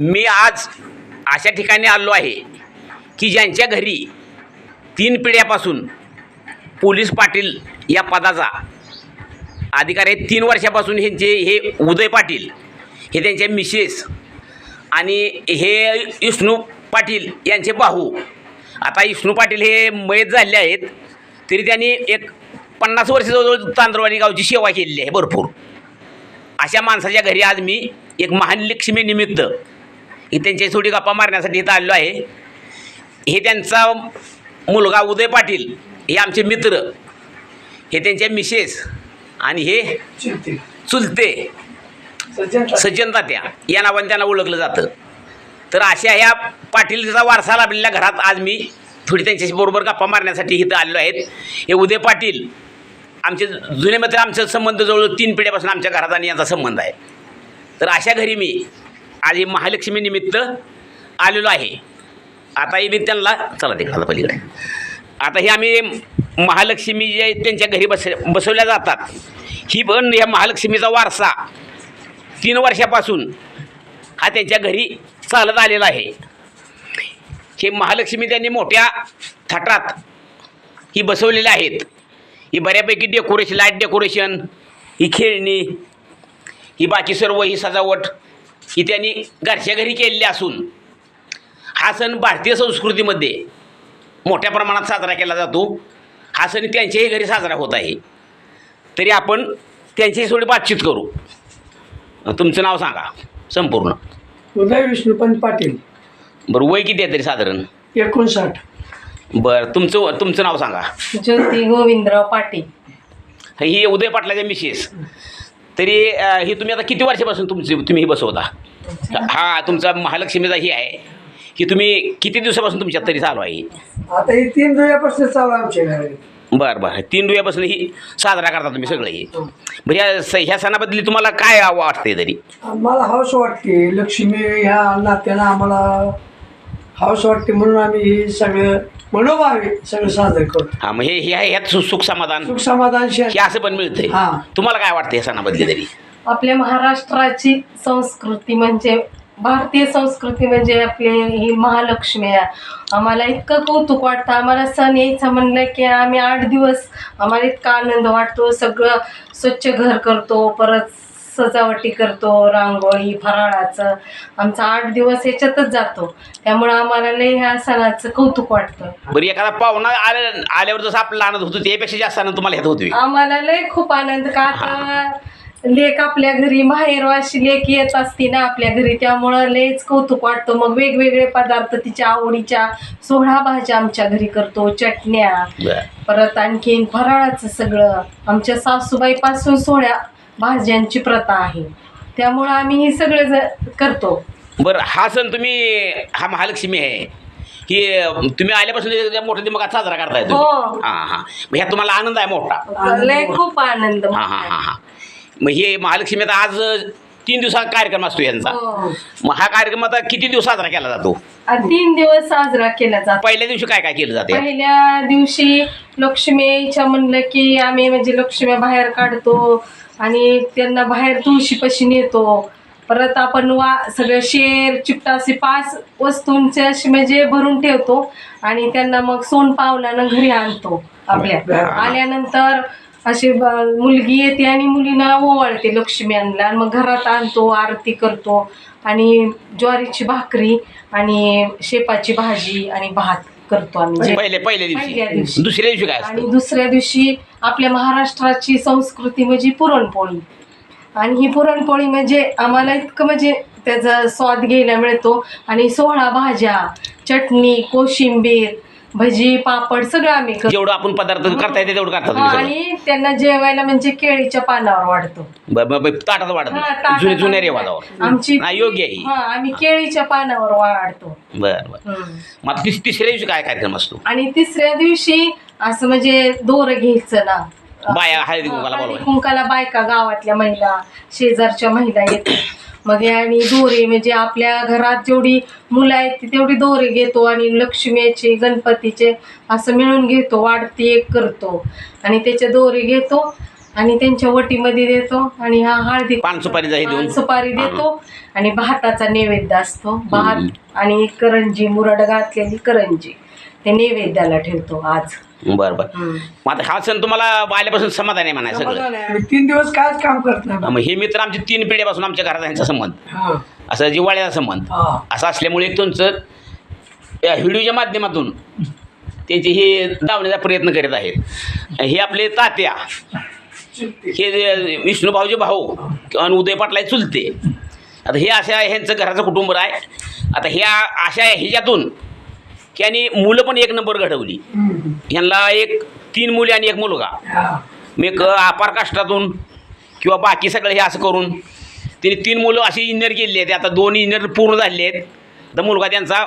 मी आज अशा ठिकाणी आलो आहे की ज्यांच्या घरी तीन पिढ्यापासून पोलीस पाटील या पदाचा अधिकारी आहे. तीन वर्षापासून ह्यांचे हे उदय पाटील हे त्यांचे मिसेस आणि हे विष्णू पाटील यांचे भाऊ. आता विष्णू पाटील हे मयत झाले आहेत तरी त्यांनी एक पन्नास वर्ष जवळजवळ गावची सेवा केलेली आहे भरपूर. अशा माणसाच्या घरी आज मी एक महान लक्ष्मीनिमित्त ही त्यांची थोडी गप्पा मारण्यासाठी इथं आलेलो आहे हे त्यांचा मुलगा उदय पाटील हे आमचे मित्र हे त्यांचे मिसेस आणि हे चुलते. सज्जन तात्या. या नावाने त्यांना ओळखलं जातं. तर अशा ह्या पाटीलचा वारसा लाभलेल्या घरात आज मी थोडी त्यांच्याशी बरोबर गप्पा मारण्यासाठी इथं आलेलो आहेत. हे उदय पाटील आमचे जुने मित्र आमचा संबंध जवळ तीन पिढ्यापासून आमच्या घरात आणि यांचा संबंध आहे. तर अशा घरी मी आज महालक्ष्मी निमित्त आलेलो आहे. आता मी त्यांना चला तिकडे पलीकडे. आता हे आम्ही महालक्ष्मी जे त्यांच्या घरी बस बसवल्या जातात. ही पण या महालक्ष्मीचा वारसा. तीन वर्षापासून हा त्यांच्या घरी चालत आलेला आहे. हे महालक्ष्मी त्यांनी मोठ्या थाटात ही बसवलेल्या आहेत. ही बऱ्यापैकी डेकोरेशन लाइट डेकोरेशन ही खेळणी ही बाकी सर्व ही सजावट ही त्यांनी घरच्या घरी केलेली असून हा सण भारतीय संस्कृतीमध्ये मोठ्या प्रमाणात साजरा केला जातो. हा सण त्यांच्याही घरी साजरा होत आहे. तरी आपण त्यांच्याशी थोडी बातचीत करू. तुमचं नाव सांगा संपूर्ण. उदय विष्णुपंत पाटील. बरं वय किती आहे तरी साधारण? एकोणसाठ. बरं तुमचं तुमचं नाव सांगा. ज्योती गोविंदराव पाटील. ही उदय पाटलाच्या मिसेस. तरी अं, ही तुम्ही आता किती वर्षापासून तुमची तुम्ही ही बसवता? हा तुमचा महालक्ष्मीचा ही आहे. की तुम्ही किती दिवसापासून तुमच्यात तरी चालू आहे? ही? आता ही तीन दिवसापासून चालू आहे आमच्या बरं बरं. तीन डोळ्यापासून ही साजरा करता तुम्ही सगळं. ही. बरं ह्या स- ह्या सणाबद्दल तुम्हाला काय आव- वाटतंय तरी? आम्हाला हौस वाटते. लक्ष्मी ह्या नात्यानं आम्हाला हौस वाटते म्हणून आम्ही हे सगळं मनोभावे सगळं साजरं करतो. हा मग हे हे आहे ह्यात सु- सुख समाधान. सुख समाधान हे असं पण मिळतंय. हा. तुम्हाला काय वाटतं या सणाबद्दल तरी? आपल्या महाराष्ट्राची संस्कृती म्हणजे भारतीय संस्कृती म्हणजे आपली ही महालक्ष्मी आहे. आम्हाला इतकं कौतुक वाटतं. आम्हाला सण यायचं म्हणलं की आम्ही आठ दिवस आम्हाला इतका आनंद वाटतो. सगळं स्वच्छ घर करतो परत सजावटी करतो रांगोळी फराळाचं. आमचा आठ दिवस याच्यातच जातो. त्यामुळं आम्हाला लय ह्या सणाचं कौतुक वाटतं. बरं एखादा पाहुणा आल्या आल्यावर जसं आपल्याला आनंद होतो त्यापेक्षा जास्त आनंद तुम्हाला ह्यात होतोय. आम्हाला लय खूप आनंद का आता? लेक आपल्या घरी माहेर अशी लेक येत असती ना आपल्या घरी त्यामुळं लयच कौतुक वाटतं. मग वेगवेगळे पदार्थ तिच्या आवडीच्या सोळा भाज्या आमच्या घरी करतो चटण्या. बरं. परत आणखीन फराळाचं सगळं. आमच्या सासूबाईपासून सोळ्या भाज्यांची प्रथा आहे. त्यामुळं आम्ही हे सगळं ज- करतो. बरं हा सण तुम्ही हा महालक्ष्मी आहे. की तुम्ही आल्यापासून त्या मोठ्या दिमागात साजरा करताय तुम्ही. हो. हां हां. मग ह्यात तुम्हाला आनंद आहे मोठा. लय खूप आनंद. हां हां हां हां. मग हे महालक्ष्मी आता आज तीन दिवसाचा कार्यक्रम असतो यांचा. हो. मग हा कार्यक्रम आता किती दिवस साजरा केला जातो? आणि तीन दिवस साजरा केला जातो. पहिल्या दिवशी काय काय केलं जाते पहिल्या दिवशी लक्ष्मीच्या म्हणलं की आम्ही म्हणजे लक्ष्मी बाहेर काढतो आणि त्यांना बाहेर तुळशीपाशी नेतो. परत आपण वा सगळं शेर चिपटा असे पाच वस्तूंचे असे म्हणजे भरून ठेवतो आणि त्यांना मग सोन पावलानं घरी आणतो आपल्या. आल्यानंतर अशी मुलगी येते आणि मुलीला ओवाळते लक्ष्मी आणला आणि मग घरात आणतो आरती करतो आणि ज्वारीची भाकरी आणि शेपाची भाजी आणि भात करतो आम्ही. जे- पहिले पहिल्या दिवशी. दुसऱ्या दिवशी काय आणि दुसऱ्या दिवशी आपल्या महाराष्ट्राची संस्कृती म्हणजे पुरणपोळी. आणि ही पुरणपोळी म्हणजे आम्हाला इतकं म्हणजे त्याचा स्वाद घ्यायला मिळतो. आणि सोळा भाज्या चटणी कोशिंबीर भजी पापड सगळं आम्ही करतो जेवढं आपण पदार्थ करता येते तेवढं करता तुम्ही सगळं आणि त्यांना जेवायला म्हणजे केळीच्या पानावर वाढतो ब- ब- ब- ताटात वाढत हा. ताटात जुन्या. रेवाजावर आमची योग्य आहे ही. हा आम्ही केळीच्या पानावर वाढतो बरं बरं हम्म. मग तिस तिसऱ्या दिवशी काय कार्यक्रम असतो आणि तिसऱ्या दिवशी असं म्हणजे दोर घ्यायचं ना बाया हळदी कुंकाला हळदी बोलवायचं. कुंकाला बायका गावातल्या महिला शेजारच्या महिला येतात मग आणि दोरे म्हणजे आपल्या घरात जेवढी मुलं आहेत ती तेवढी दोरे घेतो आणि लक्ष्मीचे गणपतीचे असं मिळून घेतो वाढती एक करतो. आणि त्याचे दोरे घेतो आणि त्यांच्या वटीमध्ये देतो आणि हा हळदी पान पान सुपारी देतो आणि भाताचा नैवेद्य असतो. भात. आणि करंजी मुरड घातलेली करंजी. ते नैवेद्याला ठेवतो आज. बरं बरं. मग आता हा सण तुम्हाला आल्यापासून समाधान आहे म्हणाय सगळं. आम्ही तीन दिवस कायच काम करत नाही. मग हे मित्र आमचे तीन पिढ्यापासून आमच्या घरात यांचा संबंध. हा. असं जिव्हाळ्याचा संबंध. हा. असं असल्यामुळे एक तुमचं या व्हिडिओच्या माध्यमातून त्यांचे हे लावण्याचा प्रयत्न करीत आहेत. हे आपले तात्या हे जे विष्णू भाऊचे भाऊ आणि उदय पाटला हे चुलते. आता हे अशा ह्यांचं घराचं कुटुंब आहे आता ह्या अशा ह्याच्यातून की आणि मुलं पण एक नंबर घडवली. यांना एक तीन मुली आणि एक मुलगा. मी क अपार काष्टातून किंवा बाकी सगळं हे असं करून तिने तीन मुलं अशी इंजिनियर केलेली आहेत. आता दोन इंजिनियर पूर्ण झालेले आहेत. तर मुलगा त्यांचा